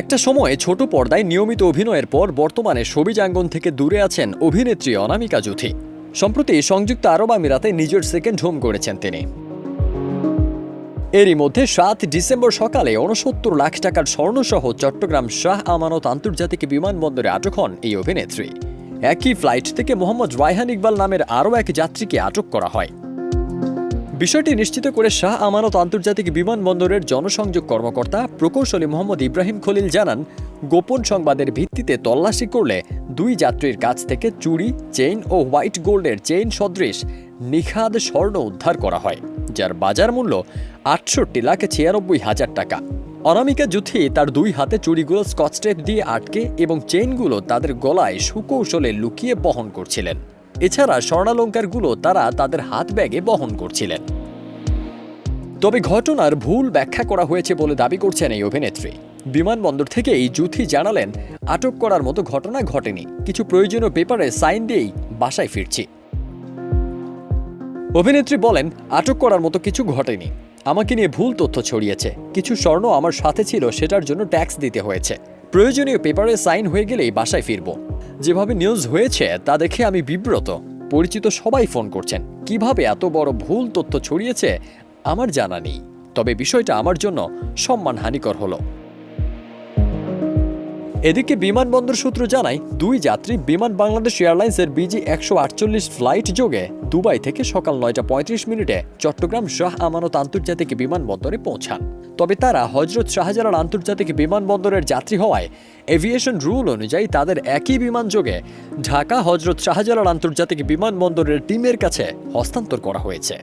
একটা সময়ে ছোট পর্দায় নিয়মিত অভিনয়ের পর বর্তমানে সবিজাঙ্গন থেকে দূরে আছেন অভিনেত্রী অনামিকা জুথি সম্প্রতি সংযুক্ত আরব আমিরাতে নিজের সেকেন্ড হোম করেছেন তিনি। এরই মধ্যে সাত ডিসেম্বর সকালে উনসত্তর লাখ টাকার স্বর্ণসহ চট্টগ্রাম শাহ আমানত আন্তর্জাতিক বিমানবন্দরে আটক হন এই অভিনেত্রী। একই ফ্লাইট থেকে মোহাম্মদ রায়হান ইকবাল নামের আরও এক যাত্রীকে আটক করা হয়। বিষয়টি নিশ্চিত করে শাহ আমানত আন্তর্জাতিক বিমানবন্দরের জনসংযোগ কর্মকর্তা প্রকৌশলী মোহাম্মদ ইব্রাহিম খলিল জানান, গোপন সংবাদের ভিত্তিতে তল্লাশি করলে দুই যাত্রীর কাছ থেকে চুড়ি চেইন ও হোয়াইট গোল্ডের চেইন সদৃশ নিখাদ স্বর্ণ উদ্ধার করা হয়, যার বাজার মূল্য আটষট্টি লাখ ছিয়ানব্বই হাজার টাকা। অনামিকা জুথি তার দুই হাতে চুড়িগুলো স্কচটেপ দিয়ে আটকে এবং চেইনগুলো তাদের গলায় সুকৌশলে লুকিয়ে বহন করছিলেন। এছাড়া স্বর্ণালঙ্কারগুলো তারা তাদের হাত ব্যাগে বহন করছিলেন। তবে ঘটনার ভুল ব্যাখ্যা করা হয়েছে বলে দাবি করছেন এই অভিনেত্রী। বিমানবন্দর থেকে এই জুথি জানালেন, আটক করার মতো ঘটনা ঘটেনি। কিছু প্রয়োজনীয় পেপারে সাইন দিয়েই বাসায় ফিরছি। অভিনেত্রী বলেন, আটক করার মতো কিছু ঘটেনি। আমাকে নিয়ে ভুল তথ্য ছড়িয়েছে। কিছু স্বর্ণ আমার সাথে ছিল, সেটার জন্য ট্যাক্স দিতে হয়েছে। প্রয়োজনীয় পেপারে সাইন হয়ে গেলেই বাসায় ফিরব। যেভাবে নিউজ হয়েছে, তা দেখে আমি বিব্রত। পরিচিত সবাই ফোন করছেন। কীভাবে এত বড় ভুল তথ্য ছড়িয়েছে, আমার জানা নেই। তবে বিষয়টা আমার জন্য সম্মানহানিকর হলো। এদিকে বিমানবন্দর সূত্র জানায়, দুই যাত্রী বিমান বাংলাদেশ এয়ারলাইন্সের বিজি একশো আটচল্লিশ ফ্লাইট যোগে দুবাই থেকে সকাল নয়টা পঁয়ত্রিশ মিনিটে চট্টগ্রাম শাহ আমানত আন্তর্জাতিক বিমানবন্দরে পৌঁছান। তবে তারা হজরত শাহজালাল আন্তর্জাতিক বিমানবন্দরের যাত্রী হওয়ায় এভিয়েশন রুল অনুযায়ী তাদের একই বিমান যোগে ঢাকা হজরত শাহজালাল আন্তর্জাতিক বিমানবন্দরের টিমের কাছে হস্তান্তর করা হয়েছে।